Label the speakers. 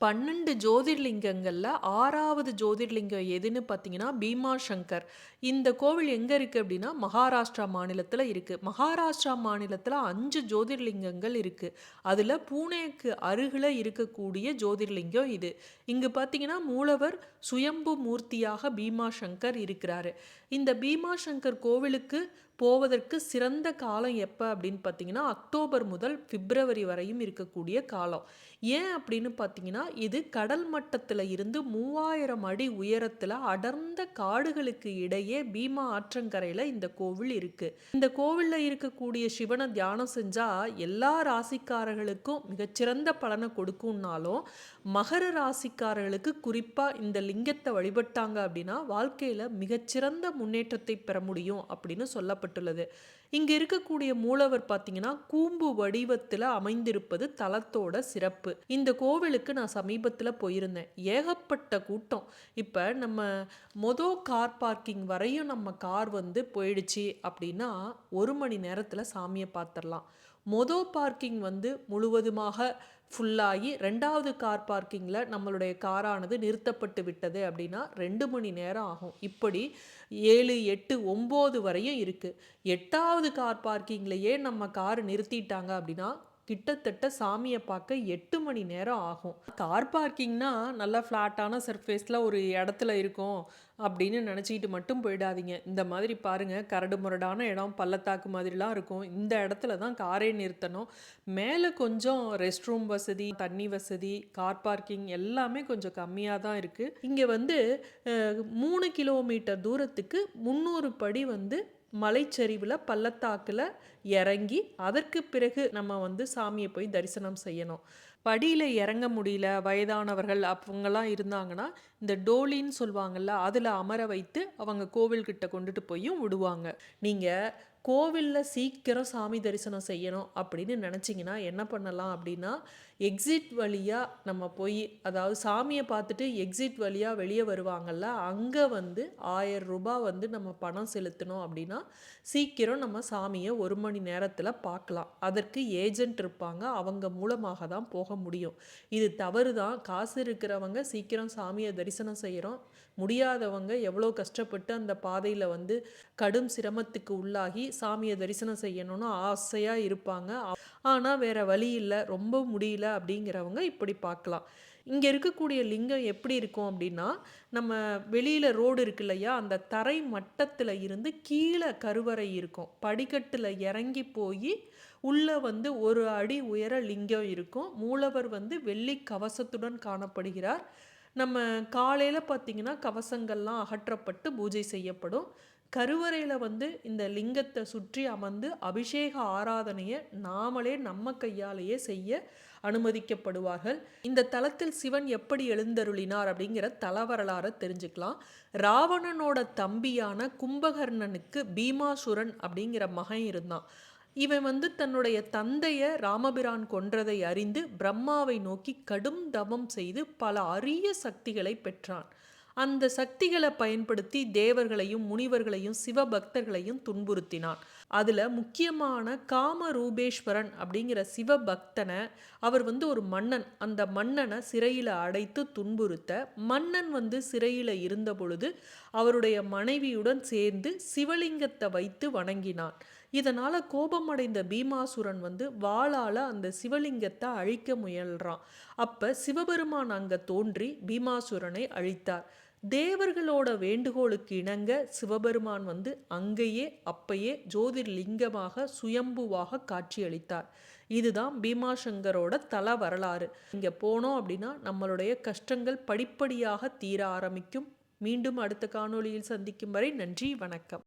Speaker 1: பன்னெண்டு ஜோதிர்லிங்கங்களில் ஆறாவது ஜோதிர்லிங்கம் எதுன்னு பார்த்தீங்கன்னா பீமா சங்கர் இந்த கோவில் எங்கே இருக்குது அப்படின்னா மகாராஷ்டிரா மாநிலத்தில் இருக்குது மகாராஷ்டிரா மாநிலத்தில் அஞ்சு ஜோதிர்லிங்கங்கள் இருக்குது அதில் பூனேக்கு அருகில் இருக்கக்கூடிய ஜோதிர்லிங்கம் இது. இங்கே பார்த்தீங்கன்னா மூலவர் சுயம்பு மூர்த்தியாக பீமா சங்கர் இருக்கிறாரு. இந்த பீமா சங்கர் கோவிலுக்கு போவதற்கு சிறந்த காலம் எப்போ அப்படின்னு பார்த்தீங்கன்னா அக்டோபர் முதல் பிப்ரவரி வரையும் இருக்கக்கூடிய காலம். ஏன் அப்படின்னு பார்த்தீங்கன்னா இது கடல் மட்டத்தில் இருந்து மூவாயிரம் அடி உயரத்தில் அடர்ந்த காடுகளுக்கு இடையே பீமா ஆற்றங்கரையில் இந்த கோவில் இருக்குது இந்த கோவிலில் இருக்கக்கூடிய சிவனை தியானம் செஞ்சால் எல்லா ராசிக்காரர்களுக்கும் மிகச்சிறந்த பலனை கொடுக்கும்னாலும் மகர ராசிக்காரர்களுக்கு குறிப்பாக இந்த லிங்கத்தை வழிபட்டாங்க அப்படின்னா வாழ்க்கையில் மிகச்சிறந்த முன்னேற்றத்தை பெற முடியும் அப்படின்னு செய்யப்பட்டுள்ளது இங்கே இருக்கக்கூடிய மூலவர் பார்த்தீங்கன்னா கூம்பு வடிவத்தில் அமைந்திருப்பது தலத்தோட சிறப்பு. இந்த கோவிலுக்கு நான் சமீபத்தில் போயிருந்தேன். ஏகப்பட்ட கூட்டம். இப்போ நம்ம மொதல் கார் பார்க்கிங் வரையும் நம்ம கார் வந்து போயிடுச்சு அப்படின்னா ஒரு மணி நேரத்தில் சாமியை பார்த்துடலாம். மொதல் பார்க்கிங் வந்து முழுவதுமாக ஃபுல்லாகி ரெண்டாவது கார் பார்க்கிங்கில் நம்மளுடைய காரானது நிறுத்தப்பட்டு விட்டது அப்படின்னா ரெண்டு மணி நேரம் ஆகும். இப்படி ஏழு எட்டு ஒம்பது வரையும் இருக்குது எட்டாவது கார் பார்க்கிங்லேயே நம்ம கார் நிறுத்திட்டாங்க அப்படின்னா கிட்டத்தட்ட சாமியை பார்க்க எட்டு மணி நேரம் ஆகும். கார் பார்க்கிங்னா நல்லா ஃப்ளாட்டான சர்ஃபேஸில் ஒரு இடத்துல இருக்கும் அப்படின்னு நினச்சிக்கிட்டு மட்டும் போயிடாதீங்க. இந்த மாதிரி பாருங்கள் கரடு முரடான இடம் பள்ளத்தாக்கு மாதிரிலாம் இருக்கும். இந்த இடத்துல தான் காரே நிறுத்தணும். மேலே கொஞ்சம் ரெஸ்ட் ரூம் வசதி தண்ணி வசதி கார் பார்க்கிங் எல்லாமே கொஞ்சம் கம்மியாக தான் இருக்குது இங்கே வந்து மூணு கிலோமீட்டர் தூரத்துக்கு முந்நூறு படி வந்து மலைச்சரிவில் பள்ளத்தாக்கில் இறங்கி அதற்கு பிறகு நம்ம வந்து சாமியை போய் தரிசனம் செய்யணும். படியில் இறங்க முடியல வயதானவர்கள் அவங்கெல்லாம் இருந்தாங்கன்னா இந்த டோலின்னு சொல்லுவாங்கள்ல அதில் அமர வைத்து அவங்க கோவில்கிட்ட கொண்டுட்டு போயும் விடுவாங்க. நீங்கள் கோவிலில் சீக்கிரம் சாமி தரிசனம் செய்யணும் அப்படின்னு நினச்சிங்கன்னா என்ன பண்ணலாம் அப்படின்னா எக்ஸிட் வழியாக நம்ம போய் அதாவது சாமியை பார்த்துட்டு எக்ஸிட் வழியாக வெளியே வருவாங்கள்ல அங்கே வந்து ஆயிரம் ரூபாய் வந்து நம்ம பணம் செலுத்தணும் அப்படின்னா சீக்கிரம் நம்ம சாமியை ஒரு மணி நேரத்தில் பார்க்கலாம். அதற்கு ஏஜென்ட் இருப்பாங்க அவங்க மூலமாக தான் போக போக முடியும். இது தவறு தான் காசு இருக்கிறவங்க சீக்கிரம் சாமியை தரிசனம் செய்கிறோம் முடியாதவங்க எவ்வளோ கஷ்டப்பட்டு அந்த பாதையில் வந்து கடும் சிரமத்துக்கு உள்ளாகி சாமியை தரிசனம் செய்யணும்னு ஆசையாக இருப்பாங்க. ஆனால் வேறு வழி இல்லை. ரொம்ப முடியல அப்படிங்கிறவங்க இப்படி பார்க்கலாம். இங்கே இருக்கக்கூடிய லிங்கம் எப்படி இருக்கும் அப்படின்னா நம்ம வெளியில் ரோடு இருக்கு இல்லையா? அந்த தரை மட்டத்தில் இருந்து கீழே கருவறை இருக்கும். படிக்கட்டில் இறங்கி போய் உள்ளே வந்து ஒரு அடி உயர லிங்கம் இருக்கும். மூலவர் வந்து வெள்ளி கவசத்துடன் காணப்படுகிறார். நம்ம காலையில் பார்த்திங்கன்னா கவசங்கள்லாம் அகற்றப்பட்டு பூஜை செய்யப்படும். கருவறையில் வந்து இந்த லிங்கத்தை சுற்றி அமர்ந்து அபிஷேக ஆராதனையை நாமளே நம்ம கையாலேயே செய்ய அனுமதிக்கப்படுவார்கள். இந்த தலத்தில் சிவன் எப்படி எழுந்தருளினார் அப்படிங்கிற தலவரலாறை தெரிஞ்சுக்கலாம். ராவணனோட தம்பியான கும்பகர்ணனுக்கு பீமாசுரன் அப்படிங்கிற மகன் இருந்தான். இவன் வந்து தன்னுடைய தந்தைய ராமபிரான் கொன்றதை அறிந்து பிரம்மாவை நோக்கி கடும் தவம் செய்து பல அரிய சக்திகளை பெற்றான். அந்த சக்திகளை பயன்படுத்தி தேவர்களையும் முனிவர்களையும் சிவபக்தர்களையும் துன்புறுத்தினான். அதில் முக்கியமான காம ரூபேஸ்வரன் அப்படிங்கிற சிவபக்தனை அவர் வந்து ஒரு மன்னன். அந்த மன்னனை சிறையில் அடைத்து துன்புறுத்த மன்னன் வந்து சிறையில் இருந்த பொழுது அவருடைய மனைவியுடன் சேர்ந்து சிவலிங்கத்தை வைத்து வணங்கினான். இதனால் கோபமடைந்த பீமாசுரன் வந்து வாளால் அந்த சிவலிங்கத்தை அழிக்க முயல்றான். அப்போ சிவபெருமான் அங்கே தோன்றி பீமாசுரனை அழித்தார். தேவர்களோட வேண்டுகோளுக்கு இணங்க சிவபெருமான் வந்து அங்கேயே அப்பயே ஜோதிர்லிங்கமாக சுயம்புவாக காட்சியளித்தார். இதுதான் பீமாசங்கரோட தல வரலாறு. இங்கே போனோம் அப்படின்னா நம்மளுடைய கஷ்டங்கள் படிப்படியாக தீர ஆரம்பிக்கும். மீண்டும் அடுத்த காணொளியில் சந்திக்கும் வரை நன்றி வணக்கம்.